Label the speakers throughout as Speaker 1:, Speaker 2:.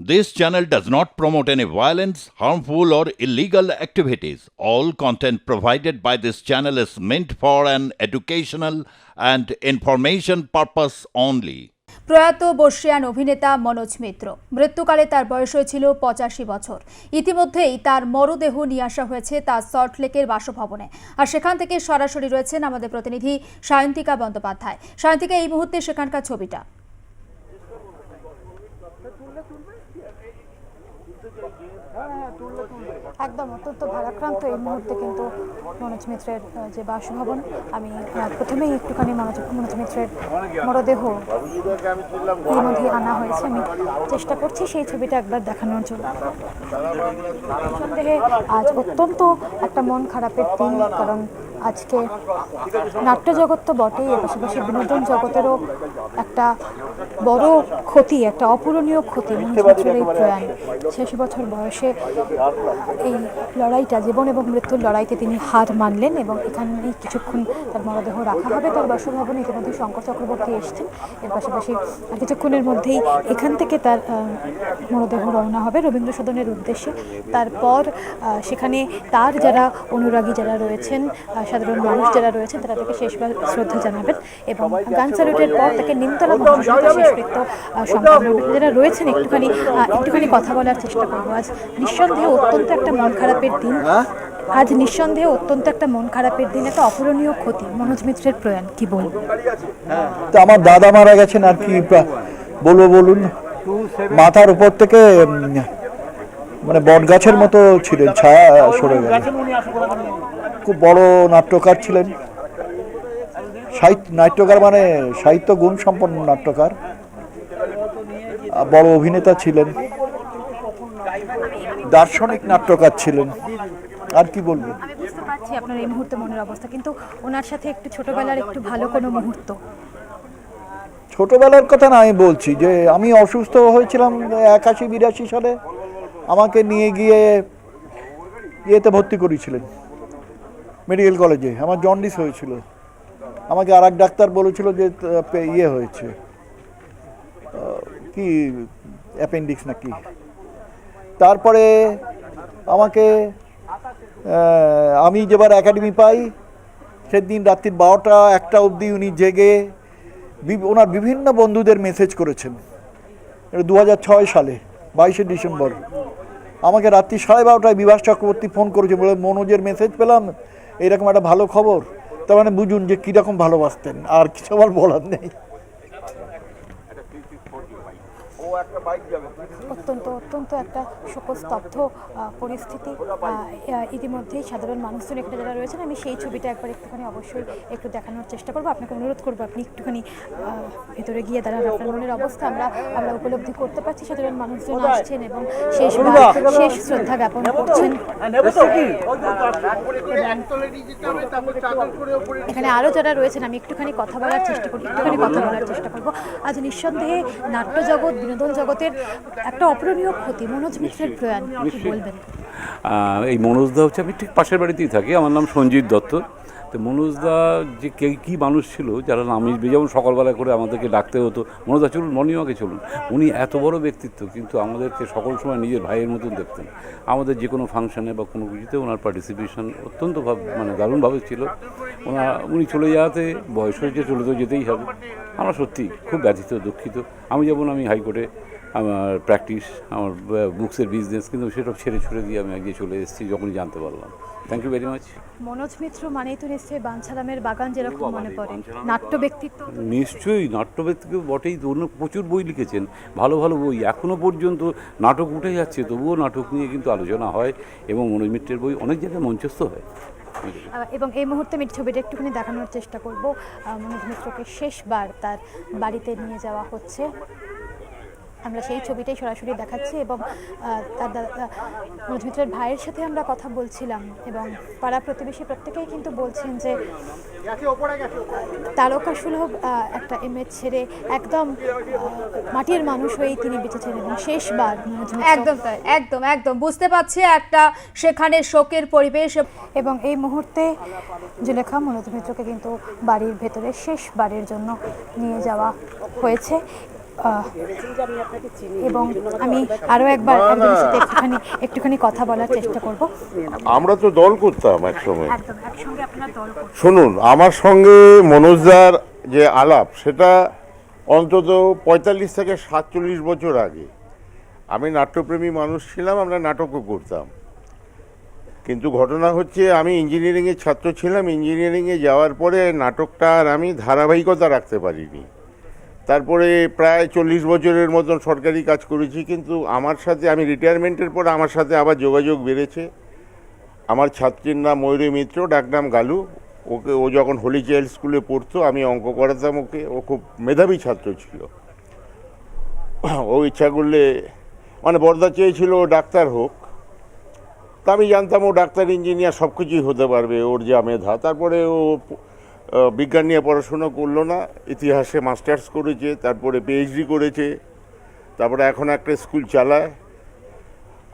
Speaker 1: This channel does not promote any violence, harmful, or illegal activities. All content provided by this channel is meant for an educational and information purpose only.
Speaker 2: প্রয়াত বর্ষিয়ান অভিনেতা মনোজ মিত্র মৃত্যুকালে তার বয়স হয়েছিল পঁচাশি বছর ইতিমধ্যেই তার মরদেহ নিয়ে আসা হয়েছে তার সল্টলেকের বাসভবনে আর সেখান থেকে সরাসরি রয়েছেন আমাদের প্রতিনিধি সায়ন্তিকা বন্দ্যোপাধ্যায় সায়ন্তিকা এই মুহূর্তে সেখানকার ছবিটা
Speaker 3: একদম, অত্যন্ত ভারাক্রান্ত এই মুহূর্তে কিন্তু মনোজ মিত্রের যে বাসভবন, আমি প্রথমেই একটুখানি মনোজ মনোজ মিত্রের মরদেহ এর মধ্যে আনা হয়েছে, আমি চেষ্টা করছি সেই ছবিটা একবার দেখানোর জন্য। সন্দেহে আজ অত্যন্ত একটা মন খারাপের দিন, কারণ আজকে নাট্য জগৎ তো বটেই পাশাপাশি বিনোদন জগতেরও একটা বড় ক্ষতি, একটা অপূরণীয় ক্ষতি মনোজ মিত্রের এই প্রয়াণ। ছিয়াশি বছর বয়সে এই লড়াইটা, জীবন এবং মৃত্যুর লড়াইতে তিনি হার মানলেন এবং এখানেই কিছুক্ষণ তার মরদেহ রাখা হবে। তার বাসভবনে ইতিমধ্যে শঙ্কর চক্রবর্তী এসছেন। এর পাশাপাশি আর কিছুক্ষণের মধ্যেই এখান থেকে তার মরদেহ রওনা হবে রবীন্দ্র সদনের উদ্দেশ্যে। তারপর সেখানে তার যারা অনুরাগী যারা রয়েছেন সাধারণ মানুষ যারা রয়েছেন তারা তাকে শেষবার শ্রদ্ধা জানাবেন এবং গান স্যালুটের পর তাকে নিমতলা মহাশ্মশানে শেষকৃত্য সম্পন্ন যারা রয়েছেন একটুখানি একটুখানি কথা বলার চেষ্টা করব। আজ নিঃসন্দেহে অত্যন্ত একটা মন খারাপের দিন। আজ নিঃসন্দেহে অত্যন্ত একটা মন খারাপের দিন একটা অপূরণীয় ক্ষতি। মনোজ মিত্রের প্রয়াণ কি বলব?
Speaker 4: তো আমার দাদা মারা গেছেন আর কি বলব বলুন মাথার উপর থেকে মানে বট গাছের মতো ছিলেন ছায়া সরে গেল। খুব বড় নাট্যকার ছিলেন। সাহিত্য নাট্যকার মানে সাহিত্য গুণ সম্পন্ন নাট্যকার। বড় অভিনেতা ছিলেন। দার্শনিক নাট্যকার ছিলেন। আর কি বলব?
Speaker 3: আমি বুঝতে পারছি আপনার এই মুহূর্তে মনের অবস্থা কিন্তু ওনার সাথে একটু ছোটবেলার একটু ভালো কোনো মুহূর্ত?
Speaker 4: ছোটবেলার কথা না আমি বলছি যে আমি অসুস্থ হয়েছিলাম একাশি বিরাশি সালে। আমাকে নিয়ে গিয়ে ইয়েতে ভর্তি করেছিলেন। মেডিকেল কলেজে। আমার জন্ডিস হয়েছিল। আমাকে আর ডাক্তার বলেছিল যে ইয়ে হয়েছে। কি অ্যাপেন্ডিক্স না কি তারপরে আমাকে আমি যেবার একাডেমি পাই, সেদিন রাত্রির বারোটা, একটা অবধি উনি জেগে ওনার বিভিন্ন বন্ধুদের মেসেজ করেছেন। এটা দু সালে, বাইশে ডিসেম্বর। আমাকে রাত্রি সাড়ে বারোটায় বিভাস চক্রবর্তী ফোন করেছে বলে মনোজের মেসেজ পেলাম। এরকম একটা ভালো খবর? তার মানে বুঝুন যে কীরকম ভালোবাসতেন আর কিছু আমার বলার নেই।
Speaker 3: অত্যন্ত অত্যন্ত একটা শোকস্তব্ধ পরিস্থিতি। ইতিমধ্যেই সাধারণ মানুষজন এখানে যারা রয়েছেন আমি সেই ছবিটা একবার একটুখানি অবশ্যই একটু দেখানোর চেষ্টা করব। আপনাকে অনুরোধ করব আপনি একটুখানি ভেতরে গিয়ে দাঁড়ান। আপনার মনের অবস্থা আমরা আমরা উপলব্ধি করতে পারছি। সাধারণ মানুষজন আসছেন এবং শেষবার শেষ শ্রদ্ধা জ্ঞাপন করছেন। এখানে আরও যারা রয়েছেন আমি একটুখানি কথা বলার চেষ্টা করি একটুখানি কথা বলার চেষ্টা করব। আজ নিঃসন্দেহে নাট্য জগৎ বিনোদন জগতের একটা অপূরণীয় ক্ষতি মনোজ মিত্রের প্রয়াণ কি বলবেন?
Speaker 5: এই মনোজদা হচ্ছে আমি ঠিক পাশের বাড়িতেই থাকি আমার নাম সঞ্জিত দত্ত। তো মনোজদা যে কে কী মানুষ ছিল যারা নামি যেমন সকালবেলা করে আমাদেরকে ডাকতে হতো মনোজদা চলুন মর্নিং ওয়াকে চলুন। উনি এত বড় ব্যক্তিত্ব কিন্তু আমাদেরকে সকল সময় নিজের ভাইয়ের মতন দেখতেন। আমাদের যে কোনো ফাংশনে বা কোনো কিছুতে ওনার পার্টিসিপেশন অত্যন্ত ভাব- মানে দারুণভাবে ছিল। ওনার উনি চলে যাওয়াতে বয়স হয়েছে চলে তো যেতেই হবে। আমরা সত্যি খুব ব্যথিত দুঃখিত। আমি যেমন আমি হাইকোর্টে। আমার প্র্যাকটিস আমার বুকসের বিজনেস কিন্তু সেসব ছেড়ে ছুড়ে দিয়ে আমি আগে চলে এসেছি যখনই জানতে পারলাম। Thank you very much
Speaker 3: Manoj Mitra মানেই তো নিশ্চয়ই বাঞ্ছারামের বাগান যেরকম মনে পড়ে। নাট্য ব্যক্তিত্ব
Speaker 5: নিশ্চয়ই। নাট্যবেদকে বটেই তো অন্য প্রচুর বই লিখেছেন ভালো ভালো বই। এখনও পর্যন্ত নাটক উঠে যাচ্ছে তবুও নাটক নিয়ে কিন্তু আলোচনা হয় এবং মনোজ মিত্রের বই অনেক জায়গায় মঞ্চস্থ হয়।
Speaker 3: এবং এই মুহূর্তে আমি ছবিটা একটুখানি দেখানোর চেষ্টা করব। মনোজ মিত্রকে শেষবার তার বাড়িতে নিয়ে যাওয়া হচ্ছে। আমরা সেই ছবিটাই সরাসরি দেখাচ্ছি এবং তার দাদা- আহ, মিত্রের ভাইয়ের সাথে আমরা কথা বলছিলাম এবং পাড়া প্রতিবেশী প্রত্যেকেই কিন্তু বলছেন যে তারকা সুলভ একটা ইমেজ ছেড়ে একদম মাটির মানুষ হয়েই তিনি বেঁচেছেন এবং শেষবার
Speaker 2: একদম তাই একদম একদম। বুঝতে পারছি একটা সেখানে শোকের পরিবেশ
Speaker 3: এবং এই মুহূর্তে জুলেখা মনোজ মিত্রকে কিন্তু বাড়ির ভেতরে শেষবারের জন্য নিয়ে যাওয়া হয়েছে। এবং আমি আরও একবার একজনের সাথে একটুখানি একটুখানি কথা বলার চেষ্টা করব।
Speaker 6: আমরা তো দল করতাম এক সময়
Speaker 3: একদম একসঙ্গে আপনারা দল করছেন
Speaker 6: শুনুন আমার সঙ্গে মনোজদার যে আলাপ সেটা অন্তত পঁয়তাল্লিশ থেকে সাতচল্লিশ বছর আগে। আমি নাট্যপ্রেমী মানুষ ছিলাম আমরা নাটকও করতাম। কিন্তু ঘটনা হচ্ছে আমি ইঞ্জিনিয়ারিংয়ের ছাত্র ছিলাম ইঞ্জিনিয়ারিংয়ে যাওয়ার পরে নাটকটা আর আমি ধারাবাহিকতা রাখতে পারিনি। তারপরে প্রায় চল্লিশ বছরের মতন সরকারি কাজ করেছি, কিন্তু আমার সাথে, আমি রিটায়ারমেন্টের পর আমার সাথে আবার যোগাযোগ বেড়েছে। আমার ছাত্রীর নাম ময়ূরী মিত্র ডাকনাম গালু। ওকে, ও যখন হোলি চাইল্ড স্কুলে পড়তো, আমি অঙ্ক করাতাম ওকে। ও খুব মেধাবী ছাত্র ছিল। ও ইচ্ছা করলে মানে বর্দা চেয়েছিল ও ডাক্তার হোক। তা আমি জানতাম ও ডাক্তার, ইঞ্জিনিয়ার সব কিছুই হতে পারবে, ওর যা মেধা। তারপরে ও বিজ্ঞান নিয়ে পড়াশুনো করল না, ইতিহাসে মাস্টার্স করেছে, তারপরে পিএইচডি করেছে, তারপরে এখন একটা স্কুল চালায়।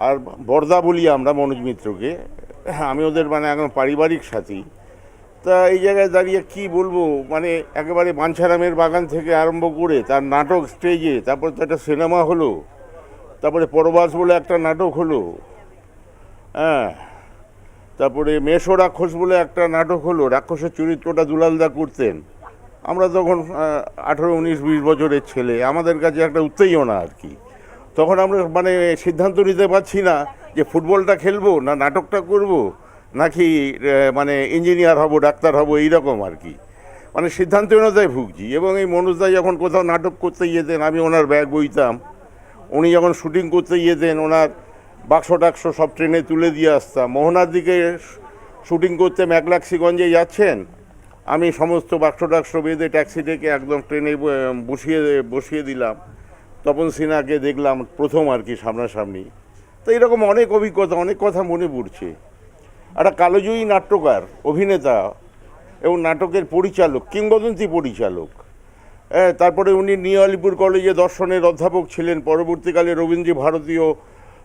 Speaker 6: আর বর্দা বলি আমরা মনোজ মিত্রকে, আমি ওদের মানে এখন পারিবারিক সাথী। তা এই জায়গায় দাঁড়িয়ে কি বলব মানে একেবারে বাঞ্ছারামের বাগান থেকে আরম্ভ করে তার নাটক স্টেজে তারপর তো একটা সিনেমা হলো, তারপরে পরবাস বলে একটা নাটক হলো হ্যাঁ। তারপরে মেষো রাক্ষস বলে একটা নাটক হলো, রাক্ষসের চরিত্রটা দুলালদা করতেন। আমরা তখন আঠেরো, উনিশ, বিশ বছরের ছেলে, আমাদের কাছে একটা উত্তেজনা আর কি। তখন আমরা মানে সিদ্ধান্ত নিতে পারছি না যে ফুটবলটা খেলব না নাটকটা করব, নাকি মানে ইঞ্জিনিয়ার হব, ডাক্তার হব, এইরকম আর কি। মানে সিদ্ধান্তহীনতায় ভুগছি এবং এই মনোজদা যখন কোথাও নাটক করতে যেতেন আমি ওনার ব্যাগ বইতাম। উনি যখন শুটিং করতে যেতেন ওনার বাক্স টাক্স সব ট্রেনে তুলে দিয়ে আসতাম মোহনার দিকে শুটিং করতে ম্যাকলাক্সিগঞ্জে যাচ্ছেন? আমি সমস্ত বাক্স টাক্স বেঁধে ট্যাক্সি থেকে একদম ট্রেনে বসিয়ে বসিয়ে দিলাম। তপন সিনহাকে দেখলাম প্রথম আর কি সামনাসামনি। তো এরকম অনেক অভিজ্ঞতা, অনেক কথা মনে পড়ছে। একটা কালোজয়ী নাট্যকার, অভিনেতা এবং নাটকের পরিচালক, কিংবদন্তি পরিচালক। তারপরে উনি নিউ আলিপুর কলেজে দর্শনের অধ্যাপক ছিলেন। পরবর্তীকালে রবীন্দ্র ভারতীয়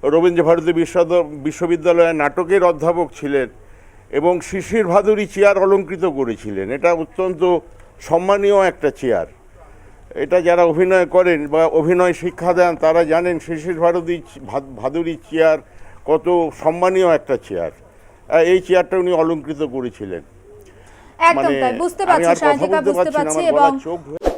Speaker 6: রবীন্দ্র ভারতী বিশ্বদ- বিশ্ববিদ্যালয়ে নাটকের অধ্যাপক ছিলেন এবং শিশির ভাদুরী চেয়ার অলঙ্কৃত করেছিলেন। এটা অত্যন্ত সম্মানীয় একটা চেয়ার। এটা যারা অভিনয় করেন বা অভিনয় শিক্ষা দেন তারা জানেন শিশির ভারতী ভাদুরী চেয়ার কত সম্মানীয় একটা চেয়ার। এই চেয়ারটা উনি অলঙ্কৃত করেছিলেন।
Speaker 2: একদম তাই বুঝতে পারছি
Speaker 6: আর কথা বলতে
Speaker 2: বুঝতে
Speaker 6: পারছি
Speaker 2: এবং
Speaker 6: চোখ